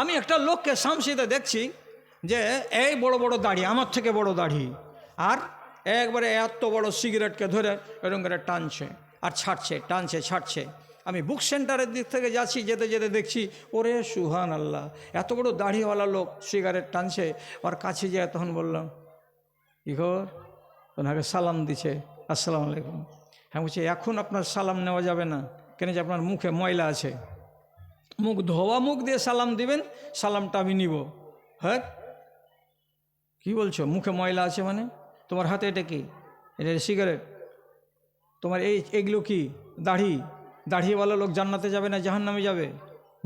আমি একটা লোককে শামসিতে দেখছি যে এই বড় বড় দাড়ি, আমার থেকে বড় দাড়ি, আর একবারে এত বড় সিগারেটকে ধরে এরকম করে টানছে আর ছাড়ছে, টানছে, ছাড়ছে। আমি বুক সেন্টারের দিক থেকে যাচ্ছি, যেতে যেতে দেখছি, ওরে সুহান আল্লাহ এত বড় দাড়িওয়ালা লোক সিগারেট টানছে। ওর কাছে যেয়ে তখন বললাম কি খবর ওনাকে সালাম দিছে, আসসালামু আলাইকুম। হ্যাঁ বলছি, এখন আপনার সালাম নেওয়া যাবে না, কেন যে আপনার মুখে ময়লা আছে। মুখ ধোয়া মুখ দিয়ে সালাম দিবেন, সালামটা আমি নিব। হ্যাঁ? কি বলছো? মুখে ময়লা আছে মানে? তোমার হাতে এটা কি? এটা সিগারেট? তোমার এই এগুলো কি? দাড়ি? দাড়িওয়ালা লোক জান্নাতে যাবে না জাহান্নামে যাবে?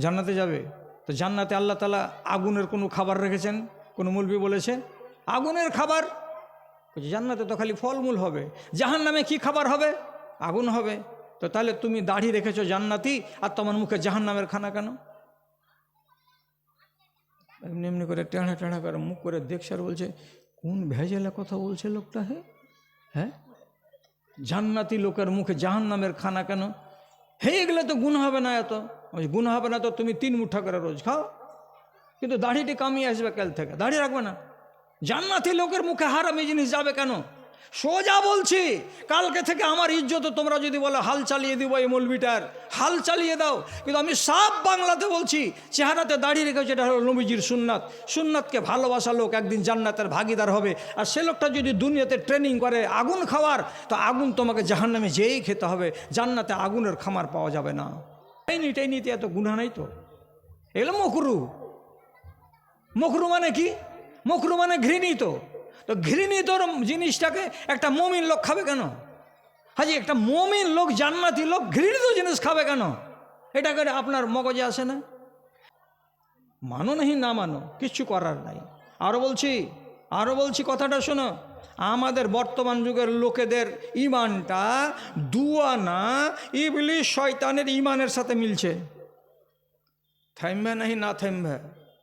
জান্নাতে যাবে? তো জান্নাতে আল্লাহ তালা আগুনের কোনো খাবার রেখেছেন? কোনো মুলবি বলেছে? আগুনের খাবার? জান্নাতে তো খালি ফলমূল হবে। জাহান নামে কী খাবার হবে? আগুন হবে। তো তাহলে তুমি দাড়ি রেখেছো জান্নাতি, আর তোমার মুখে জাহান নামের খানা কেন? এমনি এমনি করে টেঁড়া টেঁড়া করে মুখ করে দেখছে আর বলছে, কোন ভেজালে কথা বলছে লোকটা, হে? হ্যাঁ জান্নাতি লোকের মুখে জাহান নামের খানা কেন? হে, এগুলো তো গুণ হবে না এত। গুণ হবে না তো তুমি তিন মুঠা করে রোজ খাও। কিন্তু দাড়িটি কামিয়ে আসবে কাল থেকে, দাড়ি রাখবে না। জান্নাতি লোকের মুখে হারামি জিনিস যাবে কেন? সোজা বলছি, কালকে থেকে আমার ইজ্জত তোমরা যদি বলো হাল চালিয়ে দিব এই মৌলবিটার হাল চালিয়ে দাও। কিন্তু আমি সব বাংলাতে বলছি, চেহারাতে দাঁড়িয়ে রেখেছে, এটা হলো নবীজির সুন্নাত। সুন্নাতকে ভালোবাসা লোক একদিন জান্নাতের ভাগিদার হবে। আর সে লোকটা যদি দুনিয়াতে ট্রেনিং করে, আগুন খাওয়ার, তো আগুন তোমাকে জাহান্নামে যেয়েই খেতে হবে। জান্নাতে আগুনের খামার পাওয়া যাবে না। এই নিট এই নীতি এত গুণা নাই তো। এগুলো মকরু। মকরু মানে কি? মকরু মানে ঘৃণিত। তো ঘৃণিত জিনিসটাকে একটা মমিন লোক খাবে কেন? হাজি, একটা মমিন লোক, জান্নাতি লোক ঘৃণিত জিনিস খাবে কেন? এটা করে আপনার মগজে আসে না? মানো নাহি, না মানো, কিচ্ছু করার নাই। আরও বলছি আরও বলছি কথাটা শোনো। আমাদের বর্তমান যুগের লোকেদের ইমানটা দুয়ানা ইবলিশ শয়তানের ইমানের সাথে মিলছে। থামবে নাহি, না থামবে।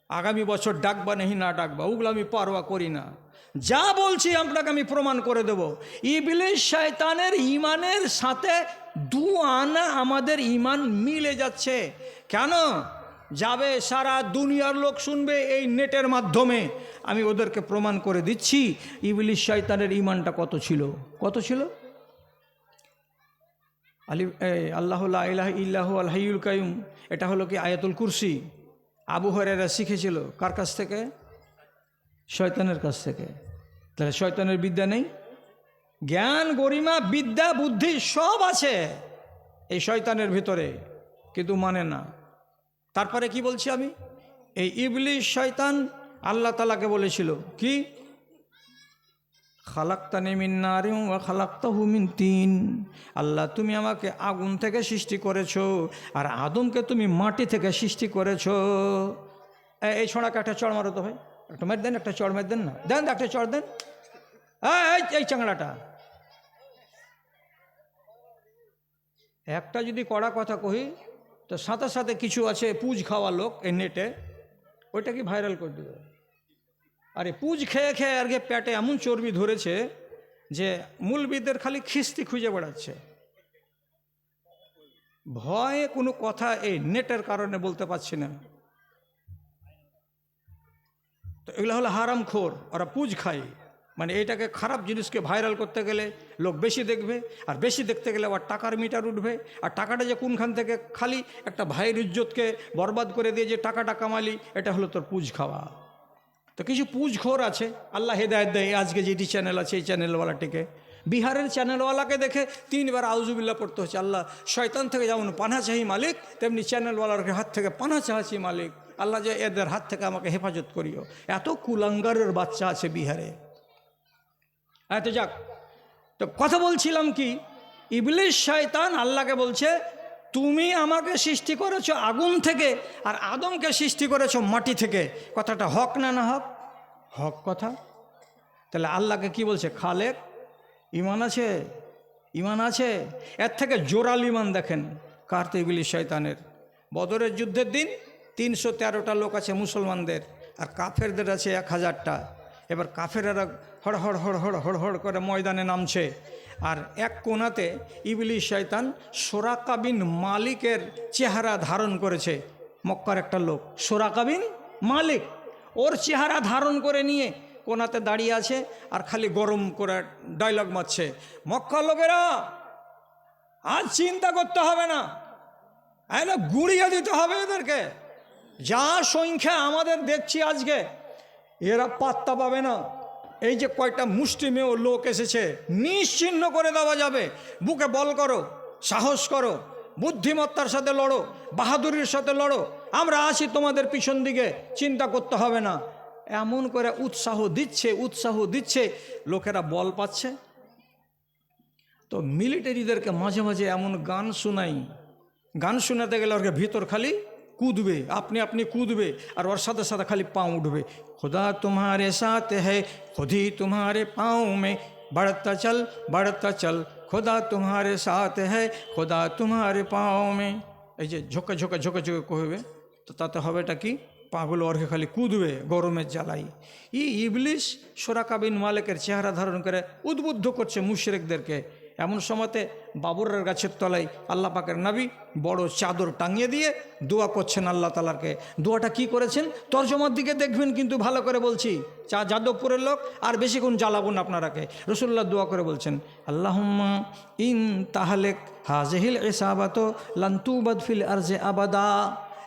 আগামী বছর ডাকবা নাহি, না ডাকবা। ওগুলো আমি পারোয়া করি না। যা বলছি আপনাকে আমি প্রমাণ করে দেব। ইবলিশ শয়তানের ইমানের সাথে দু আনা আমাদের ইমান মিলে যাচ্ছে। কেন? যাবে সারা দুনিয়ার লোক শুনবে এই নেটের মাধ্যমে। আমি ওদেরকে প্রমাণ করে দিচ্ছি ইবলিশ শয়তানের ইমানটা কত ছিল? কত ছিল? আলি আল্লাহ ইলাহ ইল্লাহ আল হাইউল কায়ুম এটা হলো কি আয়াতুল কুরসি? আবু হরেরা শিখেছিল। কার কাছ থেকে? শয়তানের কাছ থেকে। তাহলে শয়তানের বিদ্যা নেই? জ্ঞান, গরিমা, বিদ্যা, বুদ্ধি সব আছে এই শয়তানের ভিতরে, কিন্তু মানে না। তারপরে কি বলছি আমি? এই ইবলিশ শয়তান আল্লাহ তালাকে বলেছিল, কি? খালাক্তানি মিন নারিম ওয়া খালাক্তাহু মিন তিন। আল্লাহ, তুমি আমাকে আগুন থেকে সৃষ্টি করেছ আর আদমকে তুমি মাটি থেকে সৃষ্টি করেছ। এই ছোঁড়াকে একটা চড় মারো তো ভাই। একটা মের দেন একটা চড় মের দেন না। দেন একটা চড় দেন। এই, চাংড়াটা। একটা যদি কড়া কথা কহি তো সাথে সাথে কিছু আছে পুজ খাওয়া লোক এই নেটে ওইটা কি ভাইরাল করে দেবে? আরে পুজ খেয়ে খেয়ে আর কি পেটে এমন চর্বি ধরেছে যে মূলবিদের খালি খিস্তি খুঁজে বেড়াচ্ছে। ভয়ে কোনো কথা এই নেটের কারণে বলতে পারছি না। তো এগুলো হলো হারাম খোর, ওরা পুজ খায়। মানে এটাকে খারাপ জিনিসকে ভাইরাল করতে গেলে লোক বেশি দেখবে, আর বেশি দেখতে গেলে আবার টাকার মিটার উঠবে। আর টাকাটা যে কোনখান থেকে খালি একটা ভাইয়ের ইজ্জতকে বরবাদ করে দিয়ে যে টাকাটা কামালি, এটা হলো তোর পুজ খাওয়া। তো কিছু পুজখোর আছে, আল্লাহ হেদায়ত দেয়, আজকে যেটি চ্যানেল আছে এই চ্যানেলওয়ালাটিকে বিহারের চ্যানেলওয়ালাকে দেখে তিনবার আউজুবিল্লা পড়তে হচ্ছে, আল্লাহ, শয়তান থেকে যেমন পানা চাহি মালিক, তেমনি চ্যানেলওয়ালার হাত থেকে পানা চাহাছি মালিক। আল্লাহ যে এদের হাত থেকে আমাকে হেফাজত করিও। এত কুলাঙ্গারের বাচ্চা আছে বিহারে। এত যাক। তো কথা বলছিলাম কি ইবলিশ শয়তান আল্লাহকে বলছে, তুমি আমাকে সৃষ্টি করেছ আগুন থেকে আর আদমকে সৃষ্টি করেছ মাটি থেকে। কথাটা হক না না হক? হক কথা? তাহলে আল্লাহকে কি বলছে? খালেক, ইমান আছে? ইমান আছে? এর থেকে জোরাল ইমান দেখেন। কার তো ইবলিশ শয়তানের? বদরের যুদ্ধের দিন? তিনশো তেরোটা লোক আছে মুসলমানদের আর কাফেরদের আছে এক হাজারটা। এবার কাফেরেরা হড় হড় হড় হড় হড় হড় করে ময়দানে নামছে। আর এক কোনাতে ইবলিশ শয়তান সোরাকা বিন মালিকের চেহারা ধারণ করেছে মক্কার একটা লোক। সোরাকাবিন মালিক, ওর চেহারা ধারণ করে নিয়ে কোনাতে দাঁড়িয়ে আছে আর খালি গরম করে ডায়লগ মারছে। মক্কা লোকেরা আজ চিন্তা করতে হবে না। এনে গুড়িয়ে দিতে হবে এদেরকে। যা সংখ্যা আমাদের দেখছি আজকে, এরা পাত্তা পাবে না। এই যে কয়টা মুষ্টিমেয় লোক এসেছে, নিশ্চিহ্ন করে দেওয়া যাবে। বুকে বল করো, সাহস করো, বুদ্ধিমত্তার সাথে লড়ো, বাহাদুরির সাথে লড়ো। আমরা আছি তোমাদের পিছন দিকে, চিন্তা করতে হবে না। এমন করে উৎসাহ দিচ্ছে উৎসাহ দিচ্ছে, লোকেরা বল পাচ্ছে। তো মিলিটারিদেরকে মাঝে মাঝে এমন গান শোনাই। গান শোনাতে গেলে ওর ভিতর খালি কুদবে আপনি আপনি কুদবে আর ওর সাথে সাথে খালি পাঁও উঠবে খোদা তোমারে সাথে है, खुद তোমারে तुम्हारे पाँव বাড়তা চল বাড়তা চল খোদা তোমারে সাথে साथ খোদা खुदा পাঁও পাও মে এই যে ঝোঁকা ঝোঁকা ঝোঁকা ঝোঁকা কহবে তো তাতে হবেটা কি পাগুলো অর্ঘে খালি কুদবে গরমের জ্বালাই ই ইবলিশ সোরাকাবিন মালিকের চেহারা ধারণ করে উদ্বুদ্ধ করছে মুশরেকদেরকে এমন সময়তে বাবুরের গাছের তলায় আল্লাহ পাকের নাবি বড় চাদর টাঙিয়ে দিয়ে দোয়া করছেন আল্লাহ তালাকে দোয়াটা কি করেছেন? তর্জমার দিকে দেখবেন কিন্তু ভালো করে বলছি, চা যাদবপুরের লোক আর বেশিক্ষণ জ্বালাবো না আপনারাকে। রসুল্লাহ দোয়া করে বলছেন, আল্লাহম্মা ইন তাহলেক হাজহিল এসাবাত লান্তুবাদ ফিল আরজে আবাদা।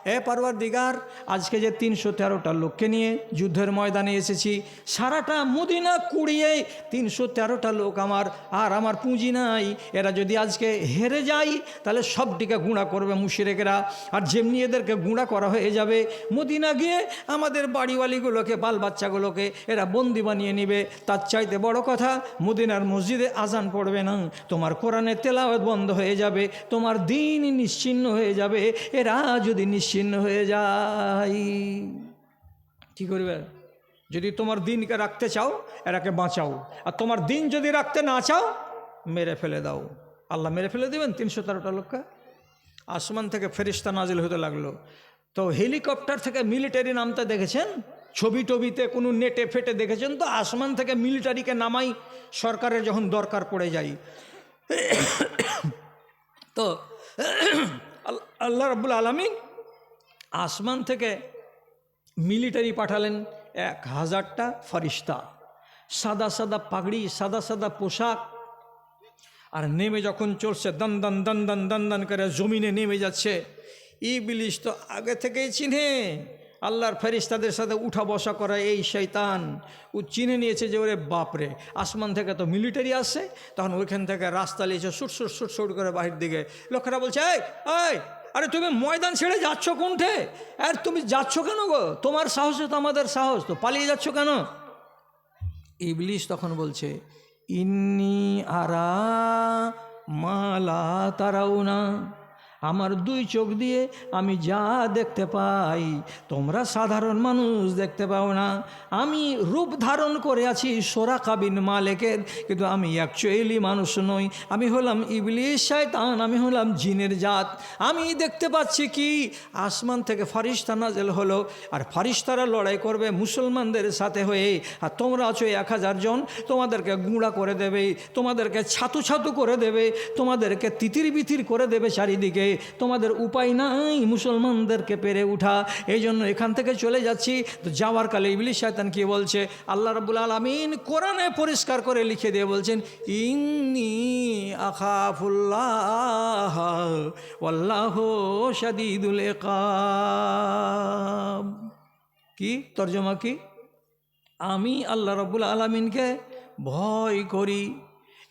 এ পারবার দিগার আজকে যে তিনশো তেরোটা লোককে নিয়ে যুদ্ধের ময়দানে এসেছি, সারাটা মদিনা কুড়িয়ে তিনশো তেরোটা লোক আমার, আর আমার পুঁজি নাই। এরা যদি আজকে হেরে যায়, তাহলে সবটিকে গুঁড়া করবে মুশিরেকেরা। আর যেমনি এদেরকে গুঁড়া করা হয়ে যাবে, মদিনা গিয়ে আমাদের বাড়িওয়ালিগুলোকে বাল বাচ্চাগুলোকে এরা বন্দি বানিয়ে নিবে। তার চাইতে বড় কথা, মদিনার মসজিদে আজান পড়বে না। তোমার কোরআনের তেলাওয়াত বন্ধ হয়ে যাবে, তোমার দিন নিশ্চিন্ন হয়ে যাবে। এরা যদি নিশ্চিন্ন হয়ে যায় কি করবে? যদি তোমার দিনকে রাখতে চাও, এরাকে বাঁচাও। আর তোমার দিন যদি রাখতে না চাও, মেরে ফেলে দাও। আল্লাহ মেরে ফেলে দেবেন তিনশো তেরোটা লোককে? আসমান থেকে ফেরিস্তা নাজিল হতে লাগল। তো হেলিকপ্টার থেকে মিলিটারি নামতে দেখেছেন? ছবি টবিতে কোনো নেটে ফেটে দেখেছেন? তো আসমান থেকে মিলিটারিকে নামাই সরকারের যখন দরকার পড়ে যায় তো আল- আল্লাহ রাব্বুল আলমিন আসমান থেকে মিলিটারি পাঠালেন এক হাজারটা ফারিস্তা। সাদা সাদা পাগড়ি, সাদা সাদা পোশাক। আর নেমে যখন চলছে, দন দন দন দন দন দান করে জমিনে নেমে যাচ্ছে ইবলিশ তো আগে থেকেই চিনে। আল্লাহর ফেরিস্তাদের সাথে উঠা বসা করা এই শৈতান ও চিনে নিয়েছে যে ওরে বাপরে আসমান থেকে তো মিলিটারি আসছে তখন ওইখান থেকে রাস্তা লিয়েছে সুট সুট সুট সুট করে বাহির দিকে। লোকেরা বলছে এই আরে তুমি ময়দান ছেড়ে যাচ্ছ কোনঠে আর তুমি যাচ্ছ কেন গো? তোমার সাহসে তো আমাদের সাহস, তো পালিয়ে যাচ্ছ কেন? ইবলিশ তখন বলছে, ইন্নি আরা মালা তারাও না আমার দুই চোখ দিয়ে আমি যা দেখতে পাই, তোমরা সাধারণ মানুষ দেখতে পাও না। আমি রূপ ধারণ করে আছি সোরা কাবিন মালেকের, কিন্তু আমি অ্যাকচুয়ালি মানুষ নই। আমি হলাম ইবলিশ শয়তান, আমি হলাম জিনের জাত। আমি দেখতে পাচ্ছি কি? আসমান থেকে ফারিস্তা নাজেল হলো, আর ফারিস্তারা লড়াই করবে মুসলমানদের সাথে হয়ে। আর তোমরা আছো এক হাজার জন, তোমাদেরকে গুঁড়া করে দেবে, তোমাদেরকে ছাতু ছাতু করে দেবে, তোমাদেরকে তিতির বিতির করে দেবে চারিদিকে। তোমাদের উপায় নাই, মুসলমানদেরকে পেরে উঠা। এই জন্য এখান থেকে চলে যাচ্ছি। তো যাওয়ার কালে ইবলিশ শয়তান কি বলছে? আল্লাহ রাবুল আলমিন কোরআনে পরিষ্কার করে লিখে দিয়ে বলছেন, ইন্নি আখাফুল্লাহ, ওয়াল্লাহ শাদিদুল একাব কি? তর্জমা কি? আমি আল্লাহ রব্বুল আলমিনকে ভয় করি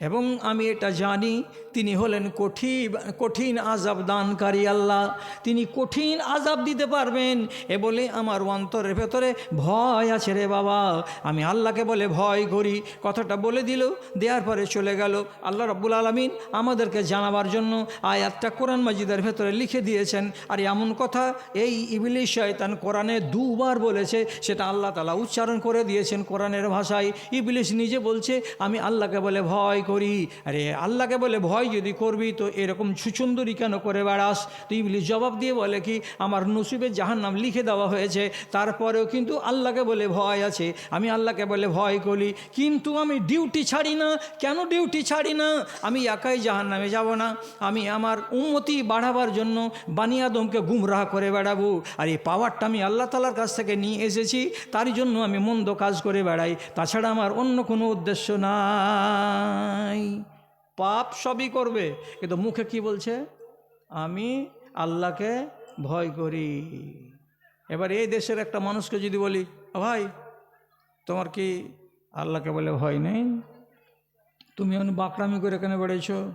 এবং আমি এটা জানি তিনি হলেন কঠিন কঠিন আজাব দানকারী আল্লাহ। তিনি কঠিন আজাব দিতে পারবেন। এ বলে আমার অন্তরের ভেতরে ভয় আছে রে বাবা। আমি আল্লাহকে বলে ভয় করি। কথাটা বলে দিল, দেওয়ার পরে চলে গেল। আল্লাহ রব্বুল আলমিন আমাদেরকে জানাবার জন্য আয়াতটা কোরআন মাজিদের ভেতরে লিখে দিয়েছেন। আর এমন কথা এই ইবলিশ শয়তান কোরআনে দুবার বলেছে, সেটা আল্লাহ তালা উচ্চারণ করে দিয়েছেন কোরআনের ভাষায়। ইবলিশ নিজে বলছে, আমি আল্লাহকে বলে ভয় করি। আরে, আল্লাহকে বলে ভয় ভয় যদি করবি, তো এরকম ছুচুন্দরি কেন করে বেড়াস? তো ইবলিশ জবাব দিয়ে বলে কি, আমার নসিবে জাহান নাম লিখে দেওয়া হয়েছে, তারপরেও কিন্তু আল্লাহকে বলে ভয় আছে। আমি আল্লাহকে বলে ভয় করি, কিন্তু আমি ডিউটি ছাড়ি না। কেন ডিউটি ছাড়ি না? আমি একাই জাহান নামে যাব না। আমি আমার উন্নতি বাড়াবার জন্য বানিয়াদমকে গুমরাহ করে বেড়াবো। আর এই পাওয়ারটা আমি আল্লাহ তালার কাছ থেকে নিয়ে এসেছি, তার জন্য আমি মন্দ কাজ করে বেড়াই। তাছাড়া আমার অন্য কোনো উদ্দেশ্য নাই। পাপ সবই করবে। কিন্তু মুখে কি বলছে? আমি আল্লাহকে ভয় করি। এবার এই দেশের একটা মানুষকে যদি বলি "ও ভাই, তোমার কি আল্লাহকে বলে ভয় নেই? তুমি এখন বাকরামি করে কেন বেড়েছো?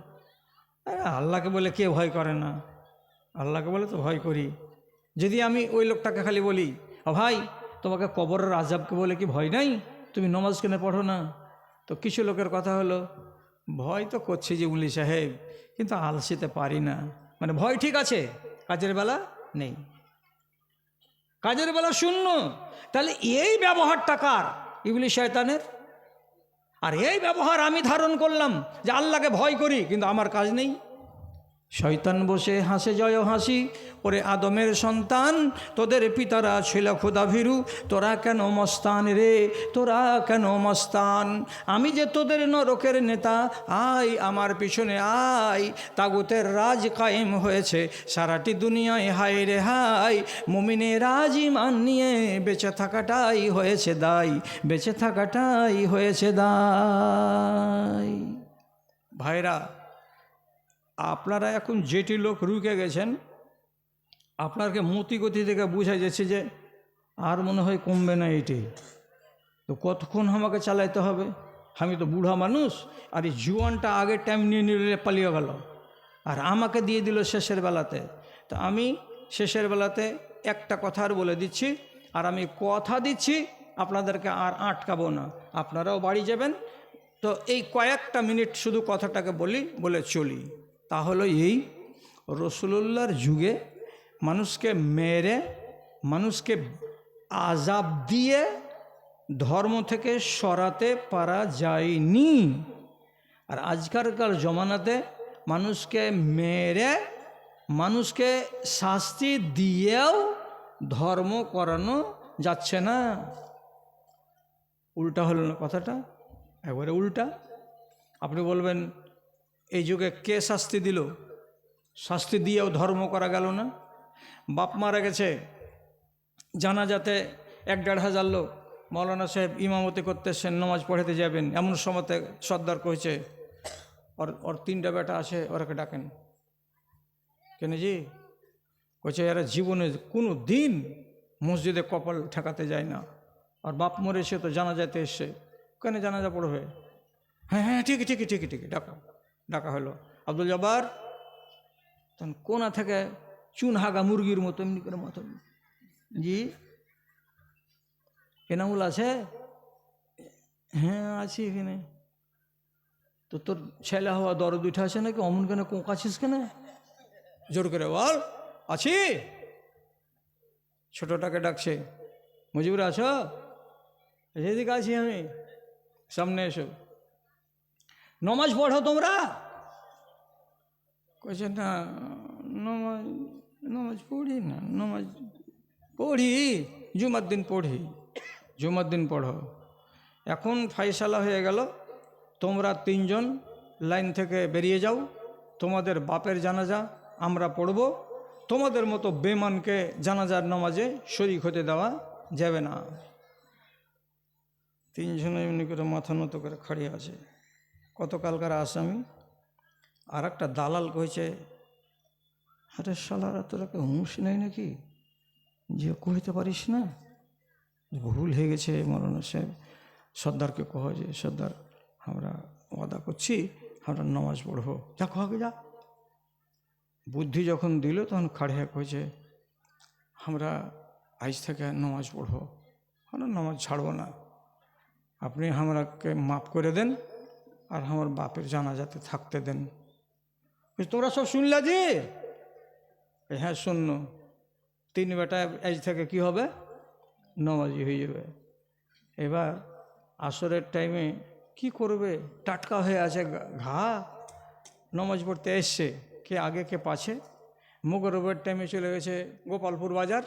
আল্লাহকে বলে কে ভয় করে না? আল্লাহকে বলে তো ভয় করি। যদি আমি ওই লোকটাকে খালি বলি "ও ভাই, তোমাকে কবরের আজাবকে বলে কি ভয় নাই? তুমি নমাজ কেনে পড়ো না? তো কিছু লোকের কথা হলো ভয় তো করছে যে উলি সাহেব, কিন্তু আলসিতে পারি না। মানে ভয় ঠিক আছে, কাজের বেলা নেই। কাজের বেলা শূন্য। তাহলে এই ব্যবহারটা কার? ইবলি শয়তানের? আর এই ব্যবহার আমি ধারণ করলাম যে আল্লাহকে ভয় করি, কিন্তু আমার কাজ নেই। শয়তান বসে হাসে জয় হাসি। ওরে আদমের সন্তান, তোদের পিতারা ছিল ক্ষুদাভীরু তোরা কেন মস্তান রে? তোরা কেন মস্তান? আমি যে তোদের নরকের নেতা, আয় আমার পিছনে আয়। তাগুতের রাজ কায়েম হয়েছে, সারাটি দুনিয়ায় হায় রে হায়। মুমিনে রাজ ইমান নিয়ে বেঁচে থাকাটাই হয়েছে দায়, বেঁচে থাকাটাই হয়েছে দায়। ভাইরা আপনারা এখন যেটি লোক রুকে গেছেন আপনাকে মতি গতি থেকে বোঝা যাচ্ছে যে আর মনে হয় কমবে না এটি। তো কতক্ষণ আমাকে চালাইতে হবে? আমি তো বুড়া মানুষ, আর এই জুয়ানটা আগের টাইম নিয়ে নিলে পালিয়ে গেল। আর আমাকে দিয়ে দিল শেষের বেলাতে। তো আমি শেষের বেলাতে একটা কথা আর বলে দিচ্ছি, আর আমি কথা দিচ্ছি, আপনাদেরকে আর আটকাবো না। আপনারাও বাড়ি যাবেন। তো এই কয়েকটা মিনিট শুধু কথাটাকে বলি, বলে চলি। তা হলো এই রসুলুল্লাহর যুগে মানুষকে মেরে, মানুষকে আজাব দিয়ে ধর্ম থেকে সরাতে পারা যায়নি। আর আজকালকার জমানাতে মানুষকে মেরে, মানুষকে শাস্তি দিয়েও ধর্ম করানো যাচ্ছে না। উল্টা হলো না কথাটা? একবারে উল্টা। আপনি বলবেন এই যুগে কে শাস্তি দিল? শাস্তি দিয়েও ধর্ম করা গেল না। বাপ মারা গেছে। জানা যাতে এক দেড় হাজার লোক মৌলানা সাহেব ইমামতি করতে এসছেন, নমাজ পড়াতে যাবেন। এমন সময়তে সর্দার কইছে, ওর ওর তিনটা বেটা আছে, ওরাকে ডাকেন। কেন জি? কইছে, এরা জীবনে কোনো দিন মসজিদে কপাল ঠেকাতে যায় না। আর বাপ মরেছে তো জানা যাতে এসছে। কেন জানাজা পড়বে? হ্যাঁ হ্যাঁ ঠিক ঠিক ঠিক ঠিক ডাকা। ডাকা হলো। আব্দুল জব্বার তখন কোনা থেকে চুন হাগা মুরগির মতো এমনি করে মতো জি, এনামুল আছে? হ্যাঁ আছি এখানে। তো তোর ছেলে হওয়া দরদ উঠে আছে নাকি? অমন কেন কোঁকাছিস কেন? জোর করে বল। আছি। ছোটটাকে ডাকছে। মুজিবুর আছো? যেদিকে আছি আমি। সামনে এসো। নমাজ পড়ো তোমরা? কইছে, না, নমাজ নমাজ পড়ি না, নমাজ পড়ি, জুমার দিন পড়ি, জুমার দিন পড়ো। এখন ফাইসালা হয়ে গেল, তোমরা তিনজন লাইন থেকে বেরিয়ে যাও, তোমাদের বাপের জানাজা আমরা পড়ব, তোমাদের মতো বেমানকে জানাজার নামাজে শরিক হতে দেওয়া যাবে না। তিনজনে এমনি করে মাথা নত করে খাড়িয়ে আছে। গতকালকার আসামি আর একটা দালাল কইছে, আরে শালারা, তোরা কেউ হুঁশ নেই নাকি? যে কইতে পারিস না? ভুল হয়ে গেছে মরণ সাহেব। সর্দারকে কহ যে, সর্দার, আমরা ওয়াদা করছি, আমরা নামাজ পড়ব। যা কহকে যা। বুদ্ধি যখন দিল, তখন খাড়িয়া কইছে আমরা আজ থেকে নামাজ পড়ব। আমরা নামাজ ছাড়বো না। আপনি আমরাকে মাফ করে দেন আর আমার বাপের জানাজাতে থাকতে দেন। তোমরা সব শুনলা যে? হ্যাঁ শূন্য। তিন বেটা আজ থেকে কি হবে? নমাজি হয়ে যাবে। এবার আসরের টাইমে কি করবে? টাটকা হয়ে আছে ঘা। নমাজ পড়তে এসছে। কে আগে, কে পাছে? মোগরবের টাইমে চলে গেছে গোপালপুর বাজার।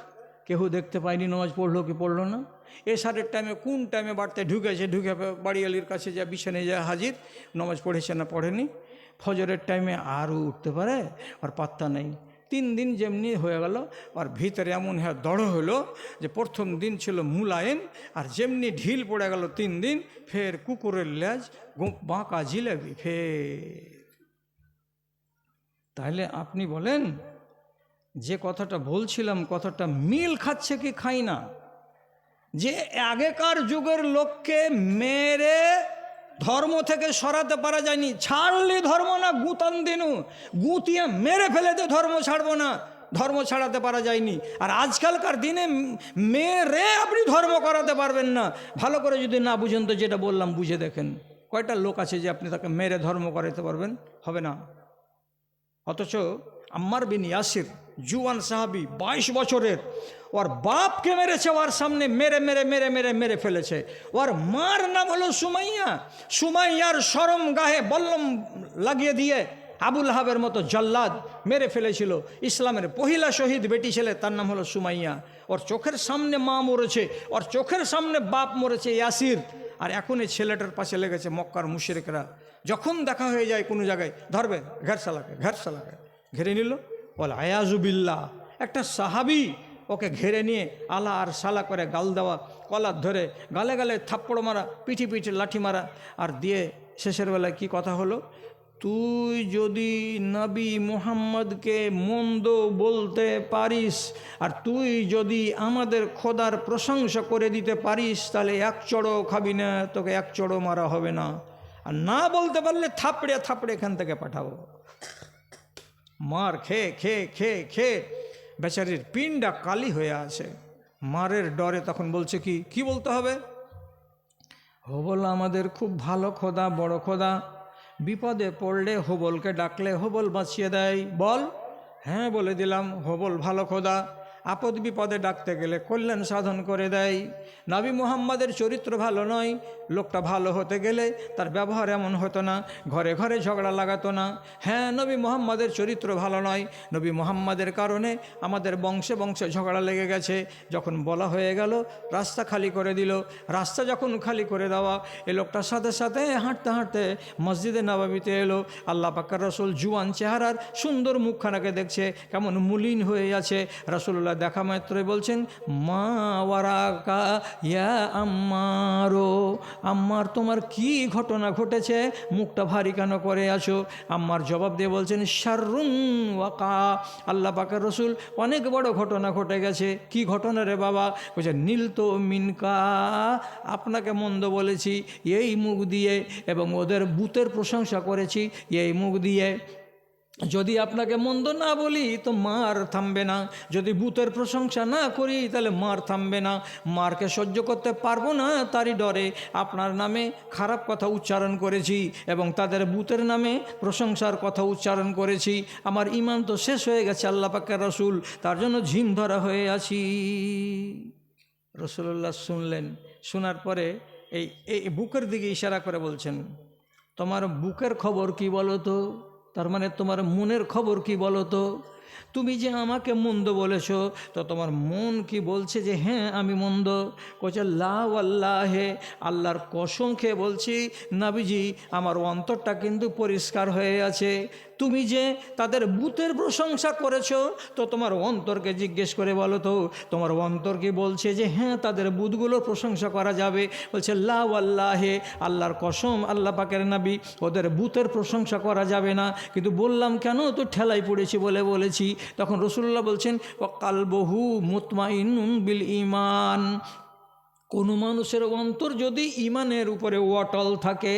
কেউ দেখতে পায়নি, নমাজ পড়ল কি পড়ল না? এসারের টাইমে কোন টাইমে বাড়তে ঢুকেছে? ঢুকে বাড়িয়ালির কাছে যা বিছানে যা হাজির, নমাজ পড়েছে না পড়েনি? ফজরের টাইমে আরও উঠতে পারে, আর পাত্তা নেই। তিন দিন যেমনি হয়ে গেল, আর ভিতরে এমন হ্যাঁ দড় হলো যে প্রথম দিন ছিল মুলায়েম, আর যেমনি ঢিল পড়ে গেল তিন দিন, ফের কুকুরের লেজ বাঁকা জিলেবি, ফের। তাহলে আপনি বলেন যে কথাটা বলছিলাম, কথাটা মিল খাচ্ছে কি খাই না? যে আগেকার যুগের লোককে মেরে ধর্ম থেকে সরাতে পারা যায়নি। ছাড়লি ধর্ম না, গুতান দিনু। গুতিয়ে মেরে ফেলে তো ধর্ম ছাড়বো না। ধর্ম ছাড়াতে পারা যায়নি। আর আজকালকার দিনে মেরে আপনি ধর্ম করাতে পারবেন না। ভালো করে যদি না বুঝেন তো যেটা বললাম, বুঝে দেখেন। কয়টা লোক আছে যে আপনি তাকে মেরে ধর্ম করাতে পারবেন? হবে না। অথচ আম্মার বিন ইয়াসির জুয়ান সাহাবি বাইশ বছরের। ওর বাপকে মেরেছে, ওর সামনে মেরে মেরে মেরে মেরে মেরে ফেলেছে। ওর মার নাম হলো সুমাইয়া। সুমাইয়ার সরম গাহে বল্লম লাগিয়ে দিয়ে আবুল হাবের মতো জল্লাদ মেরে ফেলেছিল। ইসলামের পহিলা শহীদ বেটি ছেলে, তার নাম হলো সুমাইয়া। ওর চোখের সামনে মা মরেছে, ওর চোখের সামনে বাপ মরেছে ইয়াসির। আর এখন এই ছেলেটার পাশে লেগেছে মক্কার মুশরিকরা। যখন দেখা হয়ে যায় কোনো জায়গায়, ধরবে ঘের সালাকে ঘের সালাকে ঘেরে নিল। বল আয়াজুবিল্লা একটা সাহাবি ওকে ঘেরে নিয়ে আলা আর সালা করে গাল দেওয়া, কলার ধরে গালে গালে থাপ্পড় মারা, পিঠি পিঠে লাঠি মারা, আর দিয়ে শেষের বেলায় কি কথা হলো? তুই যদি নবী মুহাম্মদকে মন্দ বলতে পারিস, আর তুই যদি আমাদের খোদার প্রশংসা করে দিতে পারিস, তাহলে এক চড়ো খাবি না, তোকে এক চড়ো মারা হবে না। আর না বলতে পারলে থাপড়ে থাপড়ে এখান থেকে পাঠাবো। মার খেয়ে খেয়ে খেয়ে খেয়ে বেচারির পিণ্ডা কালি হয়ে আছে। মারের ডরে তখন বলছে কি কি বলতে হবে? হবল আমাদের খুব ভালো খোদা, বড় খোদা। বিপদে পড়লে হবলকে ডাকলে হবল বাঁচিয়ে দেয়। বল? হ্যাঁ বলে দিলাম, হোবল ভালো খোদা। আপদ বিপদে ডাকতে গেলে কল্যাণ সাধন করে দেয়। নবী মুহাম্মাদের চরিত্র ভালো নয়, লোকটা ভালো হতে গেলে তার ব্যবহার এমন হতো না, ঘরে ঘরে ঝগড়া লাগাতো না। হ্যাঁ নবী মুহাম্মাদের চরিত্র ভালো নয়, নবী মুহাম্মাদের কারণে আমাদের বংশে বংশে ঝগড়া লেগে গেছে। যখন বলা হয়ে গেল, রাস্তা খালি করে দিল। রাস্তা যখন খালি করে দেওয়া, এ লোকটার সাথে সাথে হাঁটতে হাঁটতে মসজিদে নবাবিতে এলো। আল্লাহ পাক্কার রসুল জুয়ান চেহারার সুন্দর মুখখানাকে দেখছে, কেমন মুলিন হয়ে আছে। রসুল্লাহ দেখা মাত্রই বলছেন, মা ওয়ারাকা, ইয়া আম্মারো, আম্মার তোমার কি ঘটনা ঘটেছে? মুখটা ভারী কেন করে আছো? আম্মার জবাব দিয়ে বলছেন শারুন ওয়াকা, আল্লাহ পাকের রসুল অনেক বড় ঘটনা ঘটে গেছে। কি ঘটনা রে বাবা? বলছে, নীল তো মিনকা, আপনাকে মন্দ বলেছি, এই মুখ দিয়ে এবং ওদের বুতের প্রশংসা করেছি, এই মুখ দিয়ে। যদি আপনাকে মন্দ না বলি, তো মার থামবে না। যদি বুতের প্রশংসা না করি, তাহলে মার থামবে না। মারকে সহ্য করতে পারব না, তারই ডরে। আপনার নামে খারাপ কথা উচ্চারণ করেছি এবং তাদের বুতের নামে প্রশংসার কথা উচ্চারণ করেছি। আমার ইমান তো শেষ হয়ে গেছে, আল্লাহ পাকের রসুল। তার জন্য ঝিম ধরা হয়ে আছি। রসুল্লাহ শুনলেন। শোনার পরে এই এই বুকের দিকে ইশারা করে বলছেন, তোমার বুকের খবর কি বলো তো? তার মানে তোমার মনের খবর কি বলো তো? তুমি যে আমাকে মন্দ বলেছ, তো তোমার মন কি বলছে যে হ্যাঁ আমি মন্দ? কোচে লাহ আল্লাহে আল্লাহর কসম খেয়ে বলছি, নাবিজি, আমার অন্তরটা কিন্তু পরিষ্কার হয়ে আছে। তুমি যে তাদের বুতের প্রশংসা করেছ, তো তোমার অন্তরকে জিজ্ঞেস করে বলো তো, তোমার অন্তর কি বলছে যে হ্যাঁ তাদের বুথগুলোর প্রশংসা করা যাবে? বলছে লাহ আল্লাহে আল্লাহর কসম, আল্লাহ পাকের নাবি, ওদের বুথের প্রশংসা করা যাবে না। কিন্তু বললাম, কেন? তো ঠেলাই পড়েছি বলে বলেছি। তখন রসুল্লাহ বলছেন ও কালবহু মুতমাইন বিল ইমান কোনো মানুষের অন্তর যদি ইমানের উপরে অটল থাকে,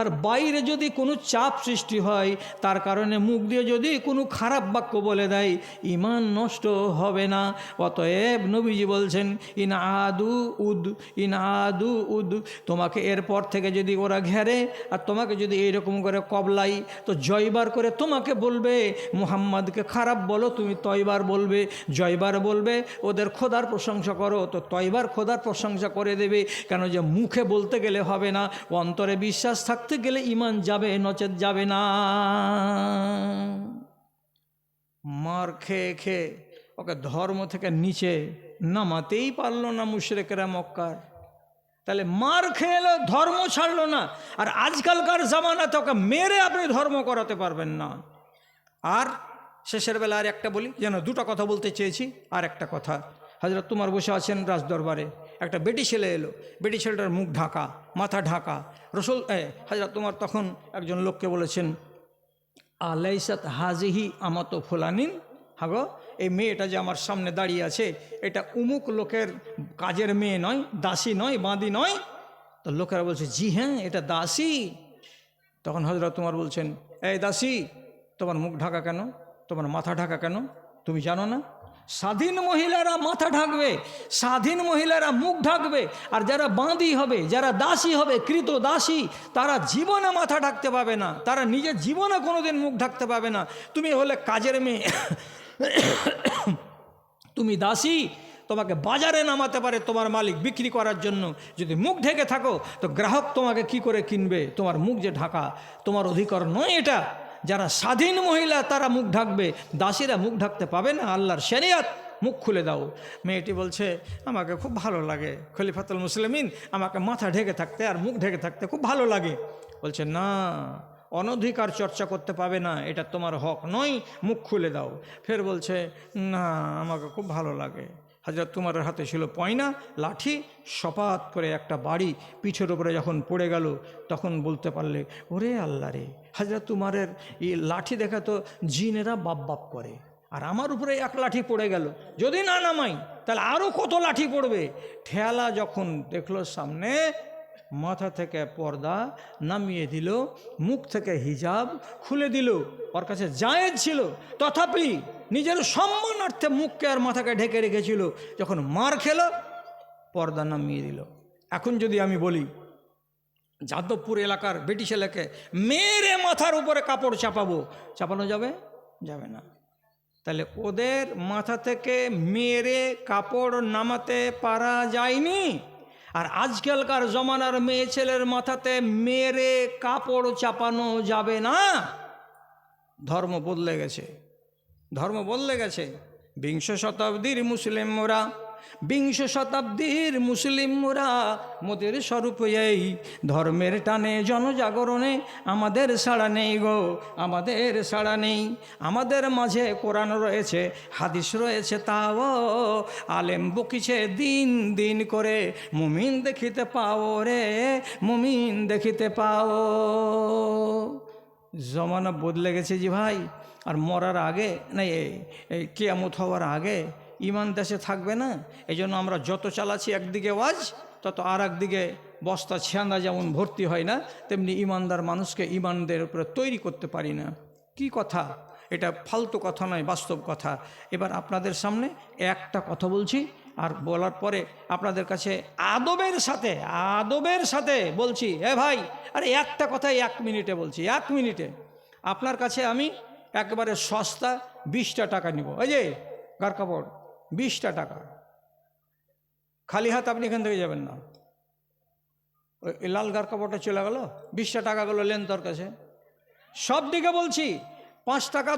আর বাইরে যদি কোনো চাপ সৃষ্টি হয়, তার কারণে মুখ দিয়ে যদি কোনো খারাপ বাক্য বলে দেয়, ইমান নষ্ট হবে না। অতএব নবীজি বলছেন, ইন আদু উদ, ইন আদু উদ, তোমাকে এরপর থেকে যদি ওরা ঘেরে, আর তোমাকে যদি এইরকম করে কবলাই, তো জয়বার করে তোমাকে বলবে মুহাম্madকে খারাপ বলো, তুমি তয়বার বলবে, জয়বার বলবে, ওদের খোদার প্রশংসা করো, তো তয়বার খোদার প্রশংসা করে দেবে। কেন যে মুখে বলতে গেলে হবে না, অন্তরে বিশ্বাস থাকতে গেলে ইমান যাবে নচেত যাবে না। মার খেয়ে খেয়ে ওকে ধর্ম থেকে নিচে নামাতেই পারল না মুশরেকেরা মক্কার। তাহলে মার খেয়ে এলো, ধর্ম ছাড়লো না। আর আজকালকার জামানাতে ওকে মেরে আপনি ধর্ম করাতে পারবেন না। আর শেষের বেলা আর একটা বলি, যেন দুটো কথা বলতে চেয়েছি, আর একটা কথা। হাজরত তোমার বসে আছেন রাজ দরবারে একটা বেটি ছেলে এলো। বেটি ছেলেটার মুখ ঢাকা, মাথা ঢাকা। রসুল হাজরা তোমার তখন একজন লোককে বলেছেন, আলাইসাত হাজিহি আমাতো ফুলানিন? হাগো এই মেয়েটা যে আমার সামনে দাঁড়িয়ে আছে, এটা উমুক লোকের কাজের মেয়ে নয়, দাসী নয়, বাঁদি নয়। তো লোকেরা বলছে, জি হ্যাঁ এটা দাসী। তখন হজরত তোমার বলছেন, এই দাসী, তোমার মুখ ঢাকা কেন? তোমার মাথা ঢাকা কেন? তুমি জানো না? স্বাধীন মহিলারা মাথা ঢাকবে, স্বাধীন মহিলারা মুখ ঢাকবে, আর যারা বাঁদি হবে, যারা দাসী হবে, কৃত দাসী, তারা জীবনে মাথা ঢাকতে পাবে না, তারা নিজের জীবনে কোনোদিন মুখ ঢাকতে পাবে না। তুমি হলে কাজের মেয়ে, তুমি দাসী, তোমাকে বাজারে নামাতে পারে তোমার মালিক বিক্রি করার জন্য। যদি মুখ ঢেকে থাকো, তো গ্রাহক তোমাকে কি করে কিনবে? তোমার মুখ যে ঢাকা, তোমার অধিকার নয় এটা। যারা স্বাধীন মহিলা, তারা মুখ ঢাকবে। দাসীরা মুখ ঢাকতে পাবে না, আল্লাহর শরিয়াত। মুখ খুলে দাও। মেয়েটি বলছে, আমাকে খুব ভালো লাগে, খলিফাতুল মুসলিমিন। আমাকে মাথা ঢেকে থাকতে আর মুখ ঢেকে থাকতে খুব ভালো লাগে। বলছে, না অনধিকার চর্চা করতে পাবে না, এটা তোমার হক নয়, মুখ খুলে দাও। ফের বলছে, না, আমাকে খুব ভালো লাগে। হাজরত তোমার হাতে ছিল পয়না, লাঠি, সপাত করে একটা বাড়ি, পিঠের উপরে যখন পড়ে গেল, তখন বলতে পারলে, ওরে আল্লাহ রে হাজরত তোমারের এই লাঠি দেখা তো জিনেরা বাপ বাপ করে। আর আমার উপরে এক লাঠি পড়ে গেল। যদি না নামাই, তাহলে আরও কত লাঠি পড়বে? ঠেলা যখন দেখল সামনে মাথা থেকে পর্দা নামিয়ে দিল, মুখ থেকে হিজাব খুলে দিল। ওর কাছে জায়েজ ছিল। তথাপি নিজের সম্মানার্থে মুখকে আর মাথাকে ঢেকে রেখেছিল। যখন মার খেল, পর্দা নামিয়ে দিল। এখন যদি আমি বলি, যাদবপুর এলাকার বেটি ছেলেকে মেরে মাথার উপরে কাপড় চাপাবো, চাপানো যাবে? যাবে না। তাহলে ওদের মাথা থেকে মেরে কাপড় নামাতে পারা যায়নি। আর আজকালকার জমানার মেয়ে ছেলের মাথাতে মেরে কাপড় চাপানো যাবে না। ধর্ম বদলে গেছে। ধর্ম বদলে গেছে। বিংশ শতাব্দীর মুসলিম মোরা বিংশ শতাব্দীর মুসলিম মোরা মোদের স্বরূপ এই ধর্মের টানে জনজাগরণে, আমাদের সাড়া নেই গো, আমাদের সাড়া নেই। আমাদের মাঝে কোরআন রয়েছে, হাদিস রয়েছে, তাও আলেম বকিছে দিন দিন করে, মুমিন দেখিতে পাও রে, মুমিন দেখিতে পাও। জমানা বদলে গেছে জি ভাই, আর মরার আগে, না এই কেয়ামত হওয়ার আগে ইমান দেশে থাকবে না এই আমরা যত চালাচ্ছি একদিকে ওয়াজ, তত আর একদিকে বস্তা ছিয়ান্দা যেমন ভর্তি হয় না, তেমনি ইমানদার মানুষকে ইমানদের উপরে তৈরি করতে পারি না। কি কথা? এটা ফালতু কথা নয়, বাস্তব কথা। এবার আপনাদের সামনে একটা কথা বলছি, আর বলার পরে আপনাদের কাছে আদবের সাথে আদবের সাথে বলছি, এ ভাই, আরে একটা কথাই এক মিনিটে বলছি, এক মিনিটে। আপনার কাছে আমি একবারে সস্তা বিশটা টাকা নিব। এই যে গার কাপড়। বিশটা টাকা। খালি হাত আপনি এখান থেকে যাবেন না। ওই লাল গার কাপড়টা চলে গেল, বিশটা টাকাগুলো লেন তোর কাছে। সব দিকে বলছি, পাঁচ টাকা